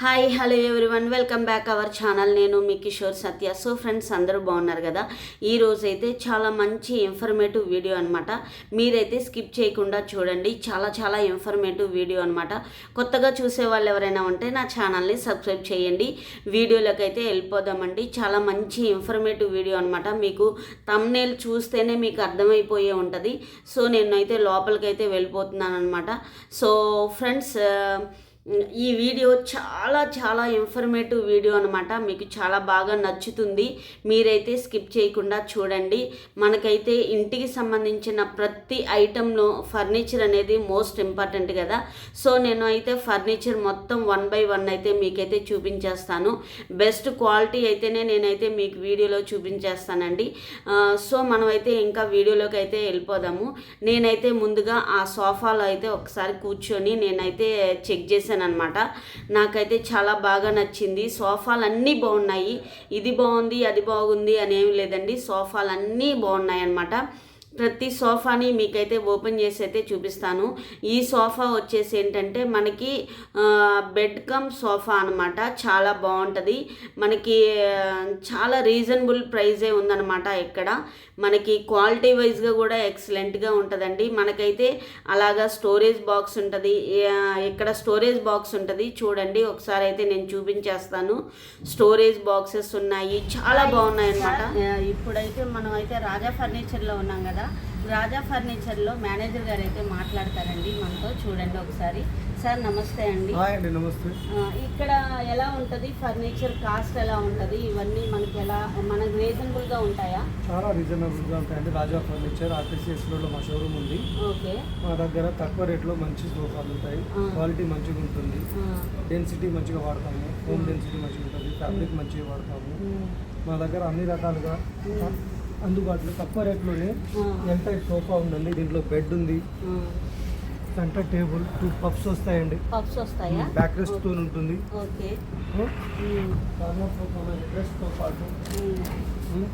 Hi hello everyone. Welcome back our channel. నేను మీ Kishore Satya. So friends అందరూ బాగున్నారు కదా? ఈ అయితే చాలా మంచి ఇన్ఫర్మేటివ్ వీడియో అనమాట మీరైతే స్కిప్ చేయకుండా చూడండి. చాలా చాలా ఇన్ఫర్మేటివ్ వీడియో అనమాట కొత్తగా చూసే వాళ్ళు ఎవరైనా ఉంటే నా ఛానల్ని సబ్స్క్రైబ్ చేయండి. వీడియోలోకి అయితే వెళ్ళిపోదామండి. చాలా మంచి ఇన్ఫర్మేటివ్ వీడియో అనమాట మీకు తమ్నేల్ చూస్తేనే మీకు అర్థమైపోయే ఉంటుంది. సో నేను అయితే లోపలికి వెళ్ళిపోతున్నాను అనమాట సో ఫ్రెండ్స్ ఈ వీడియో చాలా చాలా ఇన్ఫర్మేటివ్ వీడియో అనమాట మీకు చాలా బాగా నచ్చుతుంది. మీరైతే స్కిప్ చేయకుండా చూడండి. మనకైతే ఇంటికి సంబంధించిన ప్రతి ఐటెంలో ఫర్నిచర్ అనేది మోస్ట్ ఇంపార్టెంట్ కదా. సో నేను అయితే ఫర్నిచర్ మొత్తం వన్ బై వన్ అయితే మీకైతే చూపించేస్తాను. బెస్ట్ క్వాలిటీ అయితేనే నేనైతే మీకు వీడియోలో చూపించేస్తానండి. సో మనమైతే ఇంకా వీడియోలోకి అయితే వెళ్ళిపోదాము. నేనైతే ముందుగా ఆ సోఫాలో అయితే ఒకసారి కూర్చొని నేనైతే చెక్ చేశాను. అనమాట నాకైతే చాలా బాగా నచ్చింది. సోఫాలు అన్నీ బాగున్నాయి. ఇది బాగుంది అది బాగుంది అని ఏమి లేదండి. సోఫాలు అన్నీ బాగున్నాయి అనమాట ప్రతి సోఫాని మీకైతే ఓపెన్ చేసి అయితే చూపిస్తాను. ఈ సోఫా వచ్చేసి ఏంటంటే మనకి బెడ్ కమ్ సోఫా అనమాట చాలా బాగుంటుంది. మనకి చాలా రీజనబుల్ ప్రైజే ఉందన్నమాట ఇక్కడ. మనకి క్వాలిటీ వైజ్గా కూడా ఎక్సలెంట్గా ఉంటుందండి. మనకైతే అలాగా స్టోరేజ్ బాక్స్ ఉంటుంది. ఇక్కడ స్టోరేజ్ బాక్స్ ఉంటుంది చూడండి. ఒకసారి అయితే నేను చూపించేస్తాను. స్టోరేజ్ బాక్సెస్ ఉన్నాయి. చాలా బాగున్నాయి అనమాట ఇప్పుడైతే మనం అయితే రాజా ఫర్నిచర్లో ఉన్నాం కదా. రాజా ఫర్నిచర్లో మేనేజర్ గారు అయితే మాట్లాడతారండి మనతో చూడండి ఒకసారి. సార్ నమస్తే అండి. నమస్తే. ఇక్కడ ఎలా ఉంటుంది? ఫర్నిచర్ కాస్ట్ ఎలా ఉంటుంది? ఇవన్నీ మనకి ఎలా మనకు రీజనబుల్గా ఉంటాయా? చాలా రీజనబుల్గా ఉంటాయండి. రాజా ఫర్నిచర్ ఆర్టీసీఎస్ రోడ్లో మా షోరూమ్ ఉంది. ఓకే. మా దగ్గర తక్కువ రేట్లో మంచి సోఫాలు ఉంటాయి. క్వాలిటీ మంచిగా ఉంటుంది. డెన్సిటీ మంచిగా వాడతాము. హోమ్ డెన్సిటీ మంచిగా ఉంటుంది. ఫ్యాబ్రిక్ మంచిగా వాడతాము. మా దగ్గర అన్ని రకాలుగా అందుబాటులో తక్కువ రేట్లోనే ఎంటైర్ సోఫా ఉందండి? దీంట్లో బెడ్ ఉంది. సెంటర్ టేబుల్ టూ పప్స్ వస్తాయండి. పఫ్స్ వస్తాయా? బ్యాక్ రెస్ట్తో ఉంటుంది. ఓకే. రెస్ట్తో పాటు.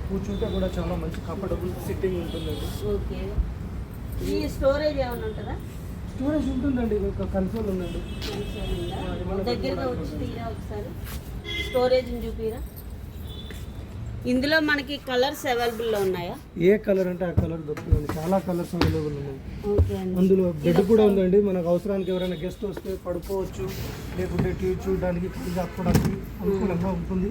కూర్చుంటే కూడా చాలా మంచి కంఫర్టబుల్ సిట్టింగ్ ఉంటుందండి. ఓకే. ఈ స్టోరేజ్ ఏమైనా ఉంటుందా? స్టోరేజ్ ఉంటుందండి ఒక కన్సోల్ ఉందండి? దగ్గరగా వచ్చి తీరా ఒకసారి? స్టోరేజ్ చూపిరా? ఇందులో మనకి కలర్స్ అవైలబుల్లో ఉన్నాయా? ఏ కలర్ అంటే ఆ కలర్ దొరుకుతుందండి చాలా కలర్స్ అవైలబుల్ ఉన్నాయి. అందులో బెడ్ కూడా ఉందండి. మనకు అవసరానికి ఎవరైనా గెస్ట్ వస్తే పడుకోవచ్చు లేకుంటే టీవీ చూడడానికి టీవీ ఆపుకోవడానికి అనుకూలంగా ఉంటుంది.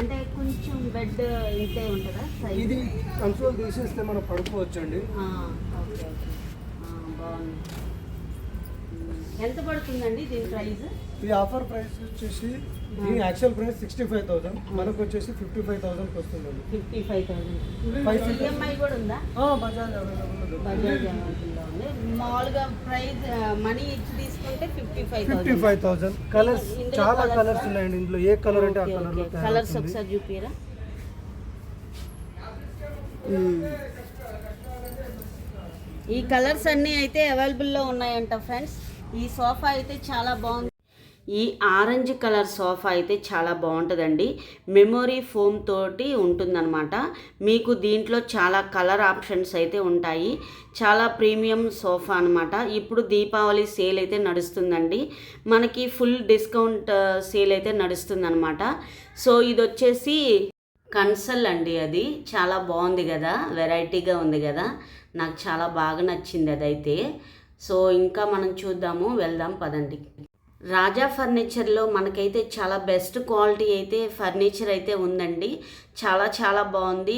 అంటే కొంచెం బెడ్ ఇంతే ఉంటుందా ఇది కన్సోల్ తీసేస్తే మనం పడుకోవచ్చు అండి. ఎంత పడుతుందండి దీని ప్రైస్? ఈ ఆఫర్ ప్రైస్ వచ్చేసి దీని actual price sixty five thousand. మనకు వచ్చేసి ఫిఫ్టీ ఫైవ్ థౌసండ్కి వస్తుందండి. Fifty five thousand. ఈఎంఐ కూడా ఉందా? బజాజ్ బజాజ్ మామూలుగా ప్రైస్ మనీ ఇచ్చి తీసుకుంటే fifty five fifty five thousand. Colours చాలా కలర్స్ ఉన్నాయండి ఇందులో. ఏ కలర్ అంటే ఆ కలర్లో కలర్స్ ఒకసారి చూపిరా ఈ కలర్స్ అన్నీ అయితే అవైలబుల్లో ఉన్నాయంట ఫ్రెండ్స్. ఈ సోఫా అయితే చాలా బాగుంది. ఈ ఆరెంజ్ కలర్ సోఫా అయితే చాలా బాగుంటుందండి. మెమొరీ ఫోమ్ తోటి ఉంటుందన్నమాట. మీకు దీంట్లో చాలా కలర్ ఆప్షన్స్ అయితే ఉంటాయి. చాలా ప్రీమియం సోఫా అనమాట ఇప్పుడు దీపావళి సేల్ అయితే నడుస్తుందండి. మనకి ఫుల్ డిస్కౌంట్ సేల్ అయితే నడుస్తుందన్నమాట. సో ఇది వచ్చేసి కన్సల్ అండి అది. చాలా బాగుంది కదా. వెరైటీగా ఉంది కదా. నాకు చాలా బాగా నచ్చింది అదైతే. సో ఇంకా మనం చూద్దాము. వెళ్దాం పదండి. రాజా ఫర్నిచర్లో మనకైతే చాలా బెస్ట్ క్వాలిటీ అయితే ఫర్నిచర్ అయితే ఉందండి. చాలా చాలా బాగుంది.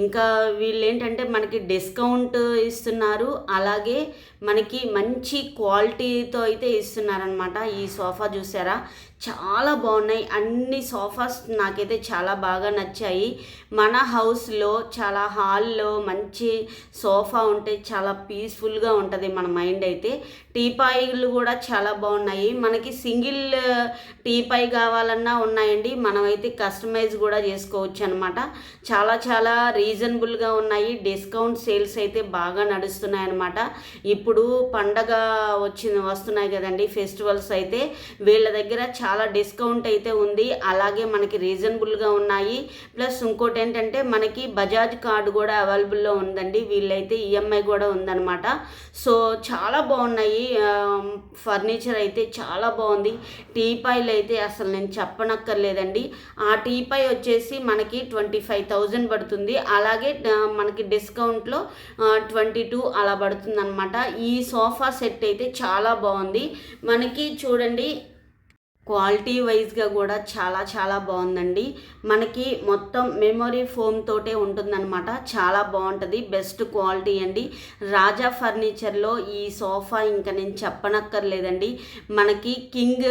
ఇంకా వీళ్ళు ఏంటంటే మనకి డిస్కౌంట్ ఇస్తున్నారు. అలాగే మనకి మంచి క్వాలిటీతో అయితే ఇస్తున్నారనమాట ఈ సోఫా చూసారా? చాలా బాగున్నాయి. అన్ని సోఫాస్ నాకైతే చాలా బాగా నచ్చాయి. మన హౌస్లో చాలా హాల్లో మంచి సోఫా ఉంటే చాలా పీస్ఫుల్గా ఉంటుంది మన మైండ్ అయితే. టీపాయిలు కూడా చాలా బాగున్నాయి. మనకి సింగిల్ టీపాయ్ కావాలన్నా ఉన్నాయండి. మనమైతే కస్టమైజ్ కూడా చేసుకోవచ్చు అనమాట చాలా చాలా రీజనబుల్గా ఉన్నాయి. డిస్కౌంట్ సేల్స్ అయితే బాగా నడుస్తున్నాయి అనమాట ఇప్పుడు పండగ వచ్చిన వస్తున్నాయి కదండి ఫెస్టివల్స్ అయితే. వీళ్ళ దగ్గర చాలా డిస్కౌంట్ అయితే ఉంది. అలాగే మనకి రీజనబుల్గా ఉన్నాయి. ప్లస్ ఇంకోటి ఏంటంటే మనకి బజాజ్ కార్డు కూడా అవైలబుల్లో ఉందండి. వీళ్ళైతే ఈఎంఐ కూడా ఉందన్నమాట. సో చాలా బాగున్నాయి. ఫర్నిచర్ అయితే చాలా బాగుంది. టీపాయిలు అయితే అసలు నేను చెప్పనక్కర్లేదండి. ఆ టీపాయ్ వచ్చేసి మనకి ట్వంటీ ఫైవ్ థౌజండ్ పడుతుంది. అలాగే మనకి డిస్కౌంట్లో ట్వంటీ టూ అలా పడుతుంది అనమాట ఈ సోఫా సెట్ అయితే చాలా బాగుంది. మనకి చూడండి క్వాలిటీ వైజ్గా కూడా చాలా చాలా బాగుందండి. మనకి మొత్తం మెమొరీ ఫోమ్ తోటే ఉంటుందన్నమాట. చాలా బాగుంటుంది. బెస్ట్ క్వాలిటీ అండి. రాజా ఫర్నిచర్లో ఈ సోఫా ఇంకా నేను చెప్పనక్కర్లేదండి. మనకి కింగ్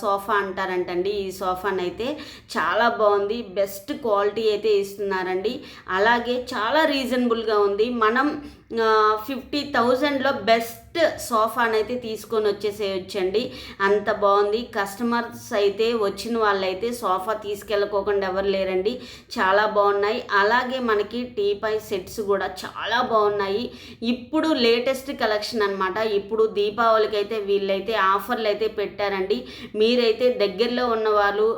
సోఫా అంటారంటండి ఈ సోఫానైతే. చాలా బాగుంది. బెస్ట్ క్వాలిటీ అయితే ఇస్తున్నారండి. అలాగే చాలా రీజనబుల్గా ఉంది. మనం ఫిఫ్టీ థౌజండ్లో బెస్ట్ సోఫానైతే తీసుకొని వచ్చేసేయచ్చండి. అంత బాగుంది. కస్టమర్స్ అయితే వచ్చిన వాళ్ళైతే సోఫా తీసుకెళ్ళకోకుండా ఎవరు లేరండి. చాలా బాగున్నాయి. అలాగే మనకి టీపై సెట్స్ కూడా చాలా బాగున్నాయి. ఇప్పుడు లేటెస్ట్ కలెక్షన్ అనమాట ఇప్పుడు దీపావళికి అయితే వీళ్ళైతే ఆఫర్లు అయితే పెట్టారండి. మీరైతే దగ్గరలో ఉన్న వాళ్ళు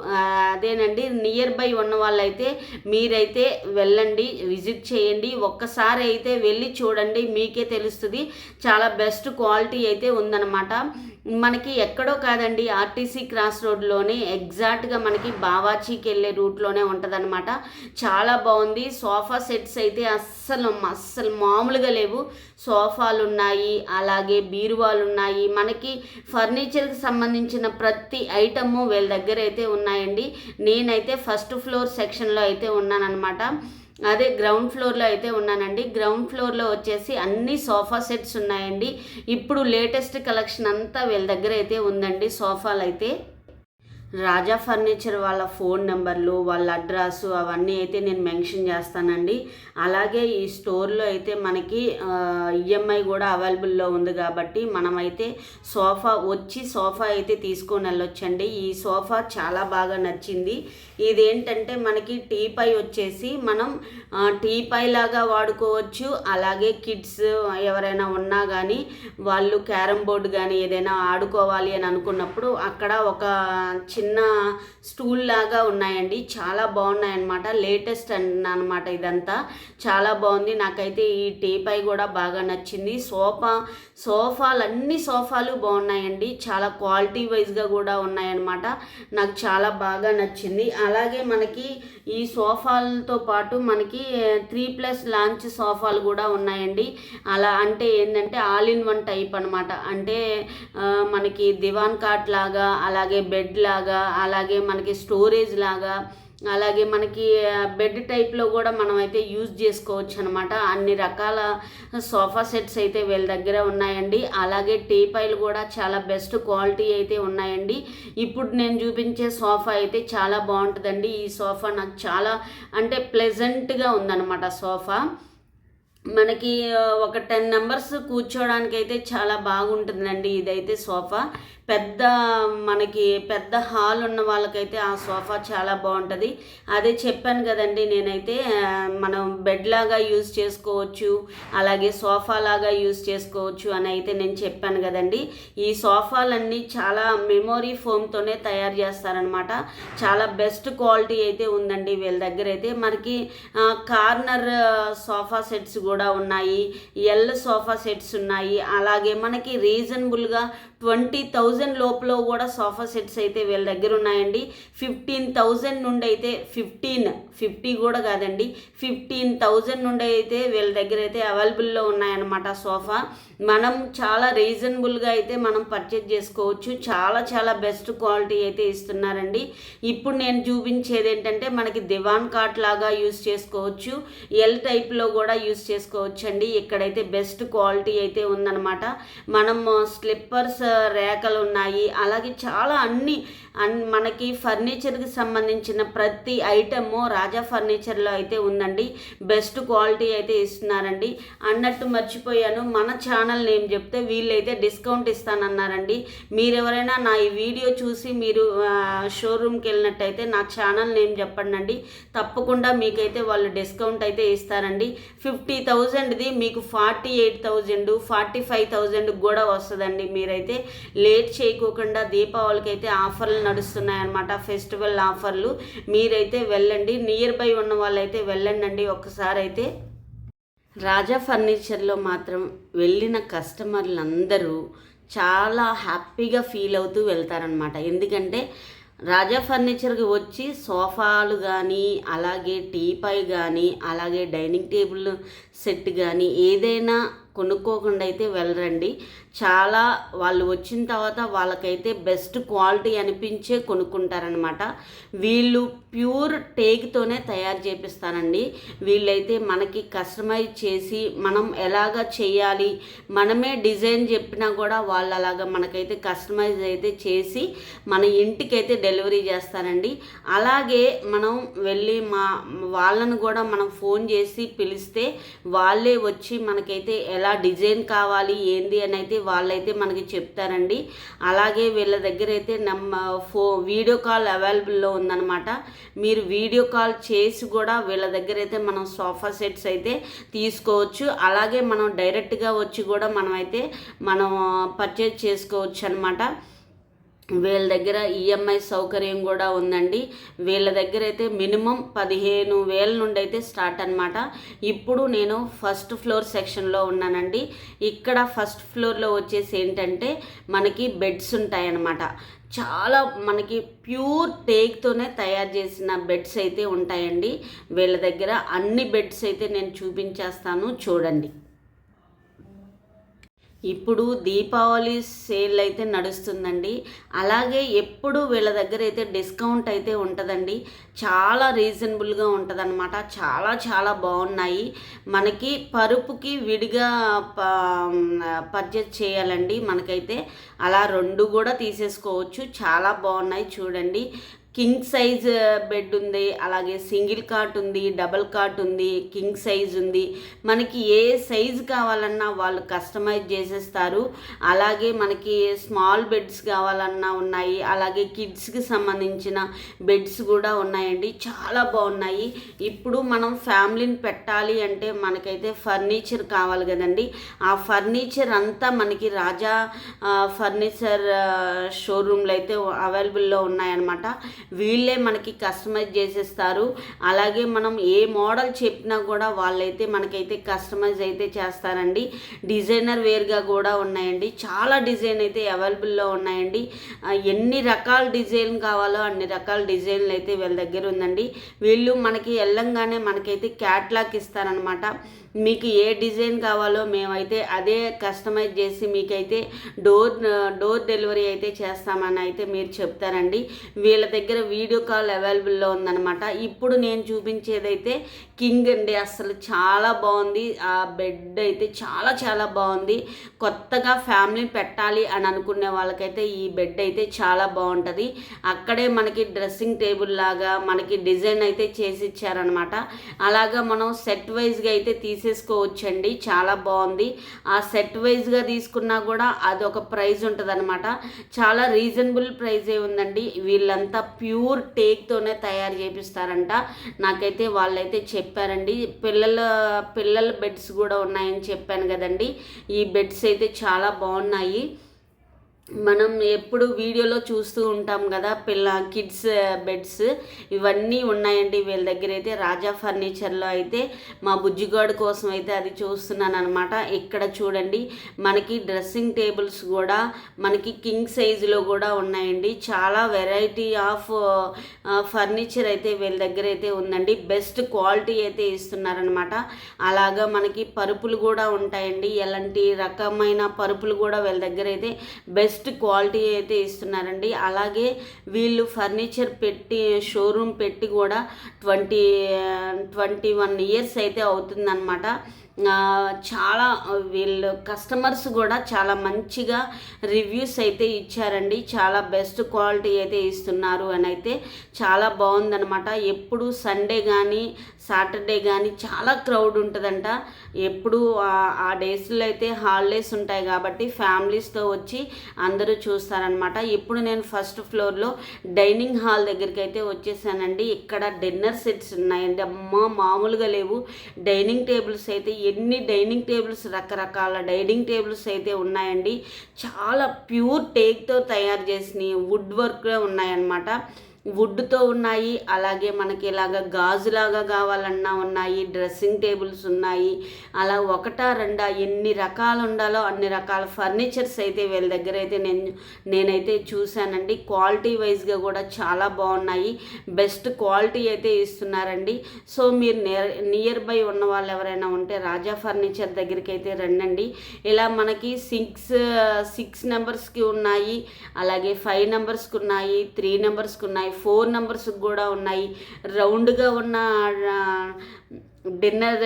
అదేనండి నియర్ బై ఉన్న వాళ్ళైతే మీరైతే వెళ్ళండి విజిట్ చేయండి. ఒక్కసారి అయితే వెళ్ళి చూడండి. మీకే తెలుస్తుంది. చాలా బెస్ట్ క్వాలిటీ అయితే ఉందన్నమాట. మనకి ఎక్కడో కాదండి ఆర్టీసీ క్రాస్ రోడ్లోనే ఎగ్జాక్ట్గా మనకి బావాచీకి వెళ్ళే రూట్లోనే ఉంటుందన్నమాట. చాలా బాగుంది. సోఫా సెట్స్ అయితే అస్సలు అస్సలు మామూలుగా లేవు. సోఫాలు ఉన్నాయి అలాగే బీరువాలు ఉన్నాయి మనకి ఫర్నిచర్కి సంబంధించిన ప్రతి ఐటము వీళ్ళ దగ్గర అయితే ఉన్నాయండి. నేనైతే ఫస్ట్ ఫ్లోర్ సెక్షన్లో అయితే ఉన్నానన్నమాట. అదే గ్రౌండ్ ఫ్లోర్లో అయితే ఉన్నానండి. గ్రౌండ్ ఫ్లోర్లో వచ్చేసి అన్ని సోఫా సెట్స్ ఉన్నాయండి. ఇప్పుడు లేటెస్ట్ కలెక్షన్ అంతా వీళ్ళ దగ్గర అయితే ఉందండి. సోఫాలు అయితే. రాజా ఫర్నిచర్ వాళ్ళ ఫోన్ నెంబర్లు వాళ్ళ అడ్రస్ అవన్నీ అయితే నేను మెన్షన్ చేస్తానండి. అలాగే ఈ స్టోర్లో అయితే మనకి ఈఎంఐ కూడా అవైలబుల్లో ఉంది కాబట్టి మనమైతే సోఫా వచ్చి సోఫా అయితే తీసుకొని వెళ్ళొచ్చండి. ఈ సోఫా చాలా బాగా నచ్చింది. ఇదేంటంటే మనకి టీపై వచ్చేసి మనం టీ టీపై లాగా వాడుకోవచ్చు. అలాగే కిడ్స్ ఎవరైనా ఉన్నా కానీ వాళ్ళు క్యారమ్ బోర్డు కానీ ఏదైనా ఆడుకోవాలి అని అనుకున్నప్పుడు అక్కడ ఒక చిన్న స్టూల్ లాగా ఉన్నాయండి. చాలా బాగున్నాయి అన్నమాట లేటెస్ట్ అన్నమాట ఇదంతా. చాలా బాగుంది. నాకైతే ఈ టీపై కూడా బాగా నచ్చింది. సోఫా సోఫాలు అన్ని సోఫాలు బాగున్నాయండి. చాలా క్వాలిటీ వైజ్గా కూడా ఉన్నాయన్నమాట. నాకు చాలా బాగా నచ్చింది. అలాగే మనకి ఈ సోఫాలతో పాటు మనకి త్రీ ప్లస్ లాంచ్ సోఫాలు కూడా ఉన్నాయండి. అలా అంటే ఏంటంటే ఆల్ ఇన్ వన్ టైప్ అనమాట అంటే మనకి దివాన్ కాట్ లాగా అలాగే బెడ్ లాగా అలాగే మనకి స్టోరేజ్ లాగా అలాగే మనకి బెడ్ టైప్లో కూడా మనం అయితే యూజ్ చేసుకోవచ్చు అనమాట అన్ని రకాల సోఫా సెట్స్ అయితే వీళ్ళ దగ్గర ఉన్నాయండి. అలాగే టీపాయిలు కూడా చాలా బెస్ట్ క్వాలిటీ అయితే ఉన్నాయండి. ఇప్పుడు నేను చూపించే సోఫా అయితే చాలా బాగుంటుందండి. ఈ సోఫా నాకు చాలా అంటే ప్లెజెంట్గా ఉందన్నమాట సోఫా. మనకి ఒక టెన్ మెంబర్స్ కూర్చోవడానికి అయితే చాలా బాగుంటుందండి ఇదైతే సోఫా. పెద్ద మనకి పెద్ద హాల్ ఉన్న వాళ్ళకైతే ఆ సోఫా చాలా బాగుంటుంది. అదే చెప్పాను కదండి నేనైతే మనం బెడ్ లాగా యూజ్ చేసుకోవచ్చు అలాగే సోఫా లాగా యూజ్ చేసుకోవచ్చు అని అయితే నేను చెప్పాను కదండి. ఈ సోఫాలన్నీ చాలా మెమొరీ ఫోమ్తోనే తయారు చేస్తారనమాట. చాలా బెస్ట్ క్వాలిటీ అయితే ఉందండి వీళ్ళ దగ్గర అయితే. మనకి కార్నర్ సోఫా సెట్స్ కూడా ఉన్నాయి ఎల్ సోఫా సెట్స్ ఉన్నాయి అలాగే మనకి రీజనబుల్గా ట్వంటీ థౌజండ్ లోపల కూడా సోఫా సెట్స్ అయితే వీళ్ళ దగ్గర ఉన్నాయండి. ఫిఫ్టీన్ థౌజండ్ నుండి అయితే ఫిఫ్టీన్ ఫిఫ్టీ కూడా కాదండి. ఫిఫ్టీన్ థౌజండ్ నుండి అయితే వీళ్ళ దగ్గర అయితే అవైలబుల్లో ఉన్నాయన్నమాట సోఫా మనం చాలా రీజనబుల్గా అయితే మనం పర్చేజ్ చేసుకోవచ్చు. చాలా చాలా బెస్ట్ క్వాలిటీ అయితే ఇస్తున్నారండి. ఇప్పుడు నేను చూపించేది ఏంటంటే మనకి దివాన్ కాట్ లాగా యూస్ చేసుకోవచ్చు. ఎల్ టైప్లో కూడా యూస్ చేసుకోవచ్చు అండి ఇక్కడైతే బెస్ట్ క్వాలిటీ అయితే ఉందన్నమాట. మనం స్లిప్పర్స్ రేఖలు ఉన్నాయి. అలాగే చాలా అన్ని అన్ మనకి ఫర్నిచర్కి సంబంధించిన ప్రతి ఐటము రాజా ఫర్నిచర్లో అయితే ఉందండి. బెస్ట్ క్వాలిటీ అయితే ఇస్తున్నారండి. అన్నట్టు మర్చిపోయాను. మన ఛానల్ నేమ్ చెప్తే వీళ్ళైతే డిస్కౌంట్ ఇస్తానన్నారండి. మీరు ఎవరైనా నా ఈ వీడియో చూసి మీరు షోరూమ్కి వెళ్ళినట్టయితే నా ఛానల్ నేమ్ చెప్పండి అండి తప్పకుండా మీకైతే వాళ్ళు డిస్కౌంట్ అయితే ఇస్తారండి. ఫిఫ్టీ థౌజండ్ది మీకు forty eight thousand forty five thousand కూడా వస్తుందండి మీరైతే. లేట్ చేయకోకుండా దీపావళికి అయితే ఆఫర్లు నడుస్తున్నాయి అన్నమాట ఫెస్టివల్ ఆఫర్లు. మీరైతే వెళ్ళండి. నియర్ బై ఉన్న వాళ్ళైతే వెళ్ళండి ఒక్కసారి అయితే రాజా ఫర్నిచర్లో మాత్రం వెళ్ళిన కస్టమర్లందరూ చాలా హ్యాపీగా ఫీల్ అవుతూ వెళ్తారనమాట ఎందుకంటే రాజా ఫర్నిచర్కి వచ్చి సోఫాలు కానీ అలాగే టీపాయ్ కానీ అలాగే డైనింగ్ టేబుల్ సెట్ కానీ ఏదైనా కొనుక్కోకుండా అయితే వెళ్ళరండి. చాలా వాళ్ళు వచ్చిన తర్వాత వాళ్ళకైతే బెస్ట్ క్వాలిటీ అనిపించే కొనుక్కుంటారనమాట వీళ్ళు ప్యూర్ టేక్తోనే తయారు చేపిస్తానండి వీళ్ళైతే మనకి కస్టమైజ్ చేసి మనం ఎలాగ చేయాలి మనమే డిజైన్ చెప్పినా కూడా వాళ్ళు అలాగా మనకైతే కస్టమైజ్ అయితే చేసి మన ఇంటికైతే డెలివరీ చేస్తారండి. అలాగే మనం వెళ్ళి మా వాళ్ళను కూడా మనం ఫోన్ చేసి పిలిస్తే వాళ్ళే వచ్చి మనకైతే ఎలా డిజైన్ కావాలి ఏంది అని అయితే వాళ్ళైతే మనకి చెప్తారండి. అలాగే వీళ్ళ దగ్గర అయితే నమ్మ ఫో వీడియో కాల్ అవైలబుల్లో ఉందన్నమాట. మీరు వీడియో కాల్ చేసి కూడా వీళ్ళ దగ్గర అయితే మనం సోఫా సెట్స్ అయితే తీసుకోవచ్చు. అలాగే మనం డైరెక్ట్గా వచ్చి కూడా మనం అయితే మనం పర్చేజ్ చేసుకోవచ్చు అనమాట వీళ్ళ దగ్గర ఈఎంఐ సౌకర్యం కూడా ఉందండి. వీళ్ళ దగ్గర అయితే మినిమం పదిహేను వేల నుండి అయితే స్టార్ట్ అనమాట ఇప్పుడు నేను ఫస్ట్ ఫ్లోర్ సెక్షన్లో ఉన్నానండి. ఇక్కడ ఫస్ట్ ఫ్లోర్లో వచ్చేసి ఏంటంటే మనకి బెడ్స్ ఉంటాయన్నమాట చాలా మనకి ప్యూర్ టేక్తోనే తయారు చేసిన బెడ్స్ అయితే ఉంటాయండి. వీళ్ళ దగ్గర అన్ని బెడ్స్ అయితే నేను చూపించేస్తాను. చూడండి. ఇప్పుడు దీపావళి సేల్ అయితే నడుస్తుందండి. అలాగే ఎప్పుడు వీళ్ళ దగ్గర అయితే డిస్కౌంట్ అయితే ఉంటుందండి. చాలా రీజనబుల్గా ఉంటుందన్నమాట. చాలా చాలా బాగున్నాయి మనకి పరుపుకి విడిగా పర్చేజ్ చేయాలండి మనకైతే. అలా రెండు కూడా తీసేసుకోవచ్చు. చాలా బాగున్నాయి చూడండి. కింగ్ సైజ్ బెడ్ ఉంది అలాగే సింగిల్ కాట్ ఉంది డబల్ కాట్ ఉంది కింగ్ సైజ్ ఉంది. మనకి ఏ సైజ్ కావాలన్నా వాళ్ళు కస్టమైజ్ చేసేస్తారు. అలాగే మనకి స్మాల్ బెడ్స్ కావాలన్నా ఉన్నాయి. అలాగే కిడ్స్కి సంబంధించిన బెడ్స్ కూడా ఉన్నాయండి. చాలా బాగున్నాయి. ఇప్పుడు మనం ఫ్యామిలీని పెట్టాలి అంటే మనకైతే ఫర్నిచర్ కావాలి కదండి. ఆ ఫర్నిచర్ అంతా మనకి రాజా ఫర్నిచర్ షోరూమ్లో అయితే అవైలబుల్లో ఉన్నాయన్నమాట. వీళ్ళే మనకి కస్టమైజ్ చేసేస్తారు. అలాగే మనం ఏ మోడల్ చెప్పినా కూడా వాళ్ళైతే మనకైతే కస్టమైజ్ అయితే చేస్తారండి. డిజైనర్ వేర్గా కూడా ఉన్నాయండి. చాలా డిజైన్ అయితే అవైలబుల్లో ఉన్నాయండి. ఎన్ని రకాల డిజైన్ కావాలో అన్ని రకాల డిజైన్లు అయితే వీళ్ళ దగ్గర ఉందండి. వీళ్ళు మనకి వెళ్ళంగానే మనకైతే క్యాట్లాగ్ ఇస్తారనమాట మీకు ఏ డిజైన్ కావాలో మేమైతే అదే కస్టమైజ్ చేసి మీకైతే డోర్ డోర్ డెలివరీ అయితే చేస్తామని అయితే మీరు చెప్తారండి. వీళ్ళ దగ్గర దగ్గర వీడియో కాల్ అవైలబుల్లో ఉందనమాట ఇప్పుడు నేను చూపించేదైతే కింగ్ అండి. అసలు చాలా బాగుంది. ఆ బెడ్ అయితే చాలా చాలా బాగుంది. కొత్తగా ఫ్యామిలీ పెట్టాలి అని అనుకునే వాళ్ళకైతే ఈ బెడ్ అయితే చాలా బాగుంటుంది. అక్కడే మనకి డ్రెస్సింగ్ టేబుల్ లాగా మనకి డిజైన్ అయితే చేసి ఇచ్చారనమాట అలాగా మనం సెట్ వైజ్గా అయితే తీసేసుకోవచ్చండి. చాలా బాగుంది. ఆ సెట్ వైజ్గా తీసుకున్నా కూడా అది ఒక ప్రైజ్ ఉంటుంది అనమాట చాలా రీజనబుల్ ప్రైజే ఉందండి. వీళ్ళంతా ప్యూర్ టేక్తోనే తయారు చేపిస్తారంట. నాకైతే వాళ్ళైతే చెప్పారండి. పిల్లల పిల్లల బెడ్స్ కూడా ఉన్నాయని చెప్పాను కదండి. ఈ బెడ్స్ అయితే చాలా బాగున్నాయి. మనం ఎప్పుడు వీడియోలో చూస్తూ ఉంటాం కదా పిల్ల కిడ్స్ బెడ్స్ uh, ఇవన్నీ ఉన్నాయండి. వీళ్ళ దగ్గర అయితే రాజా ఫర్నిచర్లో అయితే మా బుజ్జిగాడు కోసం అయితే అది చూస్తున్నాను అనమాట ఇక్కడ చూడండి మనకి డ్రెస్సింగ్ టేబుల్స్ కూడా మనకి కింగ్ సైజులో కూడా ఉన్నాయండి. చాలా వెరైటీ ఆఫ్ ఫర్నిచర్ అయితే వీళ్ళ దగ్గర అయితే ఉందండి. బెస్ట్ క్వాలిటీ అయితే ఇస్తున్నారనమాట అలాగా మనకి పరుపులు కూడా ఉంటాయండి. ఎలాంటి రకమైన పరుపులు కూడా వీళ్ళ దగ్గర అయితే బెస్ట్ క్వాలిటీ అయితే ఇస్తున్నారండి. అలాగే వీళ్ళు ఫర్నిచర్ పెట్టి షోరూమ్ పెట్టి కూడా ట్వంటీ ట్వంటీ వన్ ఇయర్స్ అయితే అవుతుందన్నమాట. చాలా వీళ్ళు కస్టమర్స్ కూడా చాలా మంచిగా రివ్యూస్ అయితే ఇచ్చారండి. చాలా బెస్ట్ క్వాలిటీ అయితే ఇస్తున్నారు అని అయితే చాలా బాగుందనమాట ఎప్పుడు సండే కానీ సాటర్డే కానీ చాలా క్రౌడ్ ఉంటుందంట. ఎప్పుడు ఆ- ఆ డేస్లో అయితే హాలిడేస్ ఉంటాయి కాబట్టి ఫ్యామిలీస్తో వచ్చి అందరూ చూస్తారనమాట ఇప్పుడు నేను ఫస్ట్ ఫ్లోర్లో డైనింగ్ హాల్ దగ్గరికి అయితే వచ్చేసానండి. ఇక్కడ డిన్నర్ సెట్స్ ఉన్నాయండి. అమ్మ మామూలుగా లేవు. డైనింగ్ టేబుల్స్ అయితే ఎన్ని డైనింగ్ టేబుల్స్ రకరకాల డైనింగ్ టేబుల్స్ అయితే ఉన్నాయండి. చాలా ప్యూర్ టేక్తో తయారు చేసినవి వుడ్ వర్క్ ఉన్నాయన్నమాట. వుడ్తో ఉన్నాయి. అలాగే మనకి ఇలాగ గాజులాగా కావాలన్నా ఉన్నాయి. డ్రెస్సింగ్ టేబుల్స్ ఉన్నాయి. అలా ఒకటా రెండా ఎన్ని రకాలు ఉండాలో అన్ని రకాల ఫర్నిచర్స్ అయితే వీళ్ళ దగ్గర అయితే నేను నేనైతే చూశానండి. క్వాలిటీ వైజ్గా కూడా చాలా బాగున్నాయి. బెస్ట్ క్వాలిటీ అయితే ఇస్తున్నారండి. సో మీరు నియర్ నియర్ బై ఉన్న వాళ్ళు ఎవరైనా ఉంటే రాజా ఫర్నిచర్ దగ్గరికి అయితే రండి ఇలా మనకి సిక్స్ సిక్స్ నెంబర్స్కి ఉన్నాయి. అలాగే ఫైవ్ నెంబర్స్కి ఉన్నాయి. త్రీ నెంబర్స్కి ఉన్నాయి. ఫోర్ నెంబర్స్ కూడా ఉన్నాయి. రౌండ్గా ఉన్న డిన్నర్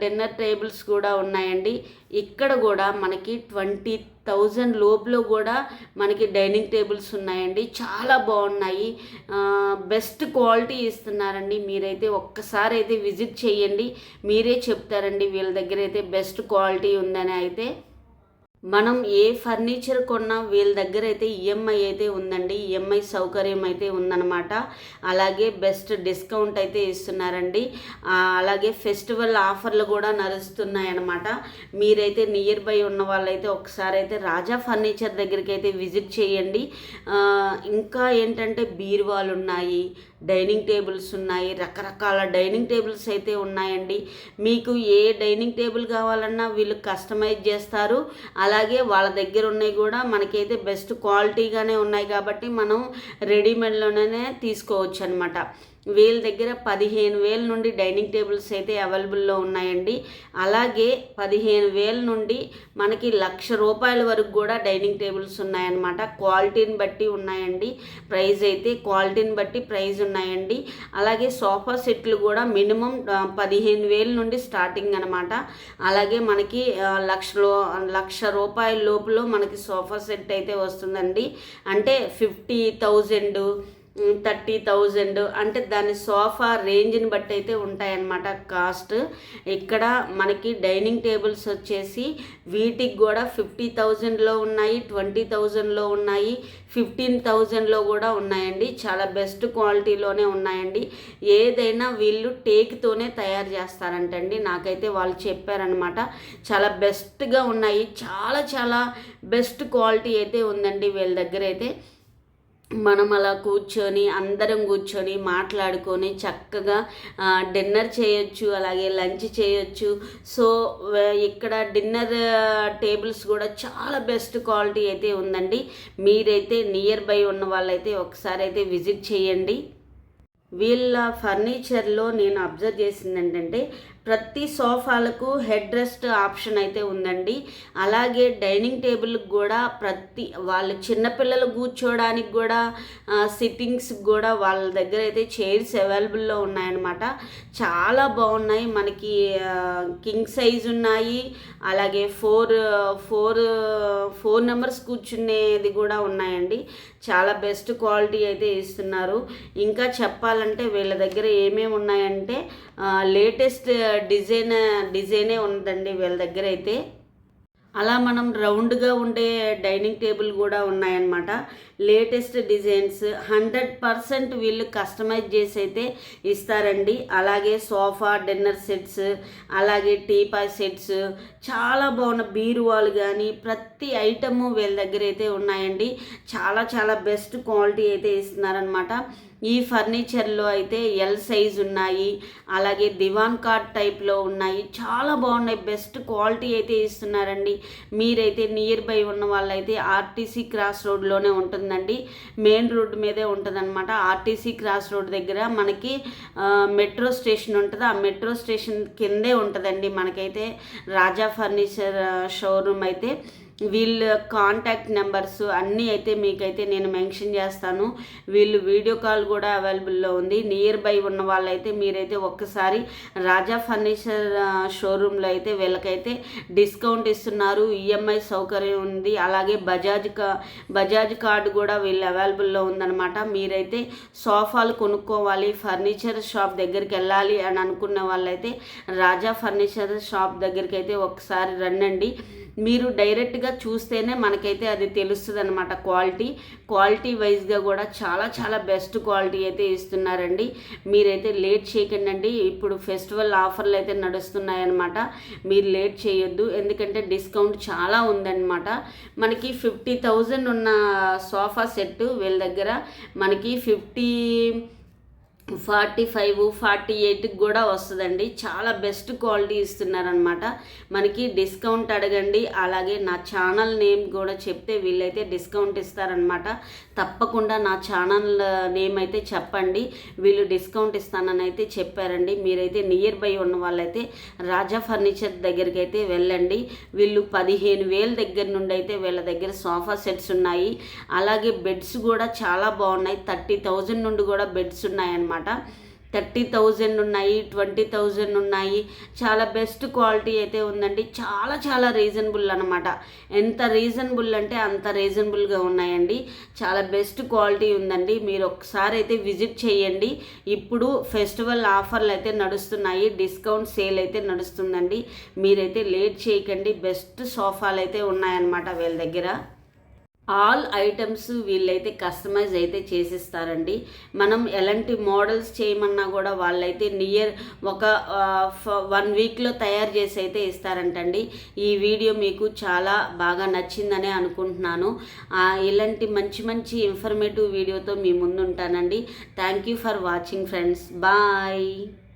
డిన్నర్ టేబుల్స్ కూడా ఉన్నాయండి. ఇక్కడ కూడా మనకి ట్వంటీ థౌజండ్ లోపులో కూడా మనకి డైనింగ్ టేబుల్స్ ఉన్నాయండి. చాలా బాగున్నాయి. బెస్ట్ క్వాలిటీ ఇస్తున్నారండి. మీరైతే ఒక్కసారి అయితే విజిట్ చేయండి. మీరే చెప్తారండి. వీళ్ళ దగ్గర అయితే బెస్ట్ క్వాలిటీ ఉందని అయితే. మనం ఏ ఫర్నిచర్ కొన్నా వీళ్ళ దగ్గర అయితే ఈఎంఐ అయితే ఉందండి. ఈఎంఐ సౌకర్యం అయితే ఉందన్నమాట. అలాగే బెస్ట్ డిస్కౌంట్ అయితే ఇస్తున్నారండి. అలాగే ఫెస్టివల్ ఆఫర్లు కూడా నడుస్తున్నాయన్నమాట. మీరైతే నియర్ బై ఉన్న వాళ్ళైతే ఒకసారి అయితే రాజా ఫర్నిచర్ దగ్గరికి అయితే విజిట్ చేయండి. ఇంకా ఏంటంటే బీరువాలు ఉన్నాయి డైనింగ్ టేబుల్స్ ఉన్నాయి రకరకాల డైనింగ్ టేబుల్స్ అయితే ఉన్నాయండి. మీకు ఏ డైనింగ్ టేబుల్ కావాలన్నా వీళ్ళు కస్టమైజ్ చేస్తారు. అలాగే వాళ్ళ దగ్గర ఉన్నాయి కూడా మనకైతే బెస్ట్ క్వాలిటీగానే ఉన్నాయి కాబట్టి మనం రెడీమేడ్లోనే తీసుకోవచ్చు అనమాట వీళ్ళ దగ్గర పదిహేను వేల నుండి డైనింగ్ టేబుల్స్ అయితే అవైలబుల్లో ఉన్నాయండి. అలాగే పదిహేను వేల నుండి మనకి లక్ష రూపాయల వరకు కూడా డైనింగ్ టేబుల్స్ ఉన్నాయన్నమాట. క్వాలిటీని బట్టి ఉన్నాయండి. ప్రైస్ అయితే క్వాలిటీని బట్టి ప్రైస్ ఉన్నాయండి. అలాగే సోఫా సెట్లు కూడా మినిమం పదిహేను వేల నుండి స్టార్టింగ్ అనమాట అలాగే మనకి లక్షలో లక్ష రూపాయల లోపల మనకి సోఫా సెట్ అయితే వస్తుందండి. అంటే ఫిఫ్టీ థౌజండ్ థర్టీ థౌజండ్ అంటే దాని సోఫా రేంజ్ని బట్టి అయితే ఉంటాయన్నమాట కాస్ట్. ఇక్కడ మనకి డైనింగ్ టేబుల్స్ వచ్చేసి వీటికి కూడా ఫిఫ్టీ థౌజండ్లో ఉన్నాయి ట్వంటీ థౌజండ్లో ఉన్నాయి ఫిఫ్టీన్ థౌజండ్లో కూడా ఉన్నాయండి. చాలా బెస్ట్ క్వాలిటీలోనే ఉన్నాయండి. ఏదైనా వీళ్ళు టేక్తోనే తయారు చేస్తారంటండి. నాకైతే వాళ్ళు చెప్పారనమాట చాలా బెస్ట్గా ఉన్నాయి. చాలా చాలా బెస్ట్ క్వాలిటీ అయితే ఉందండి వీళ్ళ దగ్గర అయితే. మనం అలా కూర్చొని అందరం కూర్చొని మాట్లాడుకొని చక్కగా డిన్నర్ చేయొచ్చు అలాగే లంచ్ చేయొచ్చు. సో ఇక్కడ డిన్నర్ టేబుల్స్ కూడా చాలా బెస్ట్ క్వాలిటీ అయితే ఉందండి. మీరైతే నియర్ బై ఉన్న వాళ్ళైతే ఒకసారి అయితే విజిట్ చేయండి. వీళ్ళ ఫర్నిచర్లో నేను అబ్జర్వ్ చేసింది ఏంటంటే ప్రతి సోఫాలకు హెడ్ రెస్ట్ ఆప్షన్ అయితే ఉందండి. అలాగే డైనింగ్ టేబుల్కి కూడా ప్రతి వాళ్ళు చిన్నపిల్లలు కూర్చోడానికి కూడా సిట్టింగ్స్ కూడా వాళ్ళ దగ్గర అయితే చైర్స్ అవైలబుల్లో ఉన్నాయన్నమాట. చాలా బాగున్నాయి. మనకి కింగ్ సైజ్ ఉన్నాయి. అలాగే ఫోర్ ఫోర్ ఫోర్ నెంబర్స్ కూర్చునేది కూడా ఉన్నాయండి. చాలా బెస్ట్ క్వాలిటీ అయితే ఇస్తున్నారు. ఇంకా చెప్పాలంటే వీళ్ళ దగ్గర ఏమేమి ఉన్నాయంటే లేటెస్ట్ డిజైన్ డిజైనే ఉందండి వీళ్ళ దగ్గర అయితే. అలా మనం రౌండ్గా ఉండే డైనింగ్ టేబుల్ కూడా ఉన్నాయన్నమాట. లేటెస్ట్ డిజైన్స్ హండ్రెడ్ పర్సెంట్ వీళ్ళు కస్టమైజ్ చేసి అయితే ఇస్తారండి. అలాగే సోఫా డిన్నర్ సెట్స్ అలాగే టీపాయ్ సెట్స్ చాలా బాగున్న బీరువాలు కానీ ప్రతి ఐటము వీళ్ళ దగ్గర అయితే ఉన్నాయండి. చాలా చాలా బెస్ట్ క్వాలిటీ అయితే ఇస్తున్నారనమాట ఈ ఫర్నిచర్లో అయితే ఎల్ సైజ్ ఉన్నాయి. అలాగే దివాన్ కార్డ్ టైప్లో ఉన్నాయి. చాలా బాగున్నాయి. బెస్ట్ క్వాలిటీ అయితే ఇస్తున్నారండి. మీరైతే నియర్ బై ఉన్న వాళ్ళైతే ఆర్టీసీ క్రాస్ రోడ్లోనే ఉంటుందండి. మెయిన్ రోడ్ మీదే ఉంటుందన్నమాట. ఆర్టీసీ క్రాస్ రోడ్ దగ్గర మనకి మెట్రో స్టేషన్ ఉంటుంది. ఆ మెట్రో స్టేషన్ కిందే ఉంటుందండి మనకైతే రాజా ఫర్నిచర్ షోరూమ్ అయితే. వీళ్ళ కాంటాక్ట్ నెంబర్స్ అన్నీ అయితే మీకైతే నేను మెన్షన్ చేస్తాను. వీళ్ళు వీడియో కాల్ కూడా అవైలబుల్లో ఉంది. నియర్ బై ఉన్న వాళ్ళైతే మీరైతే ఒక్కసారి రాజా ఫర్నిచర్ షోరూంలో అయితే వీళ్ళకైతే డిస్కౌంట్ ఇస్తున్నారు. ఈఎంఐ సౌకర్యం ఉంది. అలాగే బజాజ్ కా బజాజ్ కార్డు కూడా వీళ్ళు అవైలబుల్లో ఉందన్నమాట. మీరైతే సోఫాలు కొనుక్కోవాలి ఫర్నిచర్ షాప్ దగ్గరికి వెళ్ళాలి అని అనుకున్న వాళ్ళైతే రాజా ఫర్నిచర్ షాప్ దగ్గరికి అయితే ఒకసారి రండి మీరు డైరెక్ట్గా చూస్తేనే మనకైతే అది తెలుస్తుంది అనమాట క్వాలిటీ క్వాలిటీ వైజ్గా కూడా చాలా చాలా బెస్ట్ క్వాలిటీ అయితే ఇస్తున్నారండి. మీరైతే లేట్ చేయకండి అండి ఇప్పుడు ఫెస్టివల్ ఆఫర్లు అయితే నడుస్తున్నాయన్నమాట. మీరు లేట్ చేయొద్దు. ఎందుకంటే డిస్కౌంట్ చాలా ఉందన్నమాట. మనకి ఫిఫ్టీ థౌజండ్ ఉన్న సోఫా సెట్ వీళ్ళ దగ్గర మనకి ఫిఫ్టీ ఫార్టీ ఫైవ్ ఫార్టీ ఎయిట్కి కూడా వస్తుందండి. చాలా బెస్ట్ క్వాలిటీ ఇస్తున్నారనమాట మనకి డిస్కౌంట్ అడగండి. అలాగే నా ఛానల్ నేమ్ కూడా చెప్తే వీళ్ళైతే డిస్కౌంట్ ఇస్తారనమాట తప్పకుండా నా ఛానల్ నేమ్ అయితే చెప్పండి. వీళ్ళు డిస్కౌంట్ ఇస్తానని అయితే చెప్పారండి. మీరైతే నియర్ బై ఉన్న వాళ్ళైతే రాజా ఫర్నిచర్ దగ్గరికి అయితే వెళ్ళండి. వీళ్ళు పదిహేను వేల దగ్గర నుండి అయితే వీళ్ళ దగ్గర సోఫా సెట్స్ ఉన్నాయి. అలాగే బెడ్స్ కూడా చాలా బాగున్నాయి. థర్టీ థౌజండ్ నుండి కూడా బెడ్స్ ఉన్నాయన్నమాట. థర్టీ థౌజండ్ ఉన్నాయి ట్వంటీ థౌజండ్ ఉన్నాయి. చాలా బెస్ట్ క్వాలిటీ అయితే ఉందండి. చాలా చాలా రీజనబుల్ అనమాట ఎంత రీజనబుల్ అంటే అంత రీజనబుల్గా ఉన్నాయండి. చాలా బెస్ట్ క్వాలిటీ ఉందండి. మీరు ఒకసారి అయితే విజిట్ చేయండి. ఇప్పుడు ఫెస్టివల్ ఆఫర్లు అయితే నడుస్తున్నాయి. డిస్కౌంట్ సేల్ అయితే నడుస్తుందండి. మీరైతే లేట్ చేయకండి. బెస్ట్ సోఫాలు అయితే ఉన్నాయన్నమాట వీళ్ళ దగ్గర. ఆల్ ఐటమ్స్ వీళ్ళైతే కస్టమైజ్ అయితే చేసిస్తారండి. మనం ఎలాంటి మోడల్స్ చేయమన్నా కూడా వాళ్ళైతే నియర్ ఒక వన్ వీక్లో తయారు చేసి అయితే ఇస్తారంటండి. ఈ వీడియో మీకు చాలా బాగా నచ్చిందనే అనుకుంటున్నాను. ఇలాంటి మంచి మంచి ఇన్ఫర్మేటివ్ వీడియోతో మీ ముందు ఉంటానండి thank you for watching friends bye